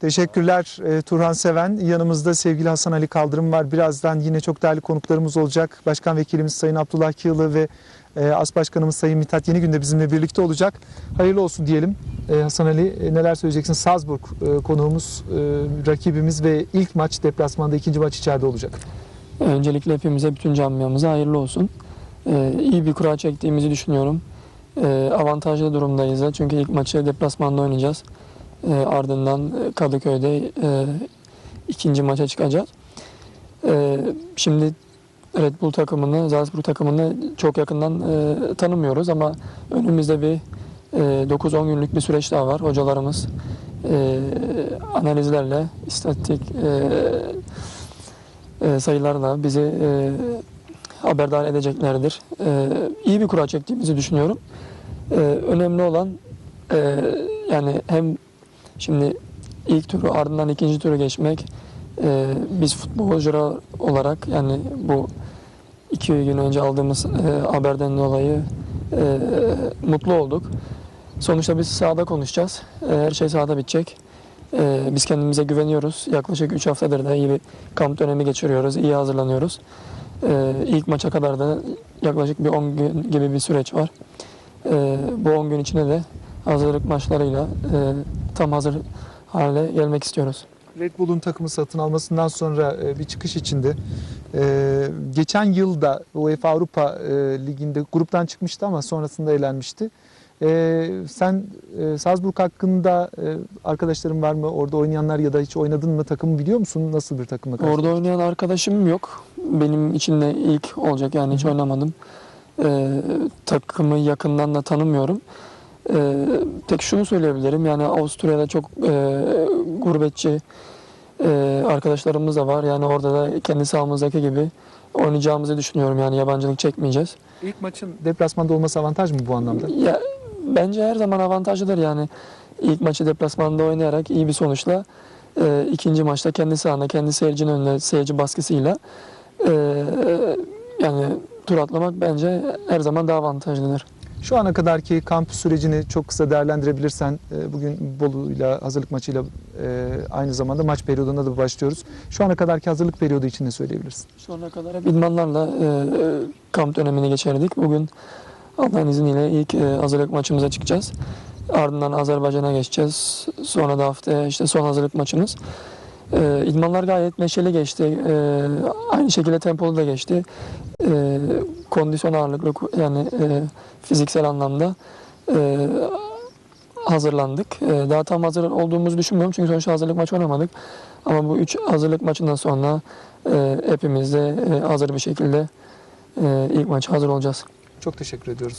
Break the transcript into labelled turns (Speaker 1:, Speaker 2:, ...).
Speaker 1: Teşekkürler e, Turhan Seven. Yanımızda sevgili Hasan Ali Kaldırım var. Birazdan yine çok değerli konuklarımız olacak. Başkan Vekilimiz Sayın Abdullah Kığlı ve e, As Başkanımız Sayın Mithat Yeni günde bizimle birlikte olacak. Hayırlı olsun diyelim. E, Hasan Ali e, neler söyleyeceksin? Salzburg e, konuğumuz, e, rakibimiz ve ilk maç deplasmanda ikinci maç içeride olacak.
Speaker 2: Öncelikle hepimize, bütün camiamıza hayırlı olsun. Ee, iyi bir kura çektiğimizi düşünüyorum. Avantajlı durumdayız da çünkü ilk maçı deplasmanda oynayacağız. Ee, ardından Kadıköy'de e, ikinci maça çıkacağız. Ee, şimdi Red Bull takımını, Salzburg takımını çok yakından e, tanımıyoruz ama önümüzde bir e, 9-10 günlük bir süreç daha var. Hocalarımız e, analizlerle, istatistik e, e, sayılarla bizi e, haberdar edeceklerdir. E, iyi bir kura çektiğimizi düşünüyorum. E, önemli olan e, yani hem şimdi ilk turu ardından ikinci turu geçmek e, biz futbolcular olarak yani bu iki gün önce aldığımız e, haberden dolayı e, mutlu olduk. Sonuçta biz sahada konuşacağız. E, her şey sahada bitecek. Ee, biz kendimize güveniyoruz. Yaklaşık 3 haftadır da iyi bir kamp dönemi geçiriyoruz. iyi hazırlanıyoruz. Ee, ilk maça kadar da yaklaşık bir 10 gün gibi bir süreç var. Ee, bu 10 gün içinde de hazırlık maçlarıyla e, tam hazır hale gelmek istiyoruz.
Speaker 1: Red Bull'un takımı satın almasından sonra e, bir çıkış içinde. E, geçen yılda UEFA Avrupa e, Ligi'nde gruptan çıkmıştı ama sonrasında elenmişti. Sen Salzburg hakkında arkadaşların var mı? Orada oynayanlar ya da hiç oynadın mı? Takımı biliyor musun? Nasıl bir takımla karşı?
Speaker 2: Orada oynayan arkadaşım yok. Benim için de ilk olacak yani hiç oynamadım. Takımı yakından da tanımıyorum. Ee, tek şunu söyleyebilirim yani Avusturya'da çok e, gurbetçi e, arkadaşlarımız da var. Yani orada da kendi sahamızdaki gibi oynayacağımızı düşünüyorum yani yabancılık çekmeyeceğiz.
Speaker 1: İlk maçın deplasmanda olması avantaj mı bu anlamda?
Speaker 2: Ya bence her zaman avantajlıdır yani ilk maçı deplasmanda oynayarak iyi bir sonuçla e, ikinci maçta kendi sahanda kendi seyircinin önünde seyirci baskısıyla e, yani tur atlamak bence her zaman daha avantajlıdır.
Speaker 1: Şu ana kadarki kamp sürecini çok kısa değerlendirebilirsen e, bugün Bolu'yla hazırlık maçıyla e, aynı zamanda maç periyodunda da başlıyoruz. Şu ana kadarki hazırlık periyodu için ne söyleyebilirsin?
Speaker 2: Şu ana kadar hep idmanlarla e, kamp dönemini geçirdik. Bugün Allah'ın izniyle ilk hazırlık maçımıza çıkacağız. Ardından Azerbaycan'a geçeceğiz. Sonra da haftaya işte son hazırlık maçımız. E, idmanlar gayet neşeli geçti. E, aynı şekilde tempolu da geçti. E, kondisyon ağırlıklı yani e, fiziksel anlamda e, hazırlandık. E, daha tam hazır olduğumuzu düşünmüyorum çünkü sonuçta hazırlık maçı oynamadık. Ama bu üç hazırlık maçından sonra e, hepimiz de e, hazır bir şekilde e, ilk maça hazır olacağız.
Speaker 1: Çok teşekkür ediyoruz.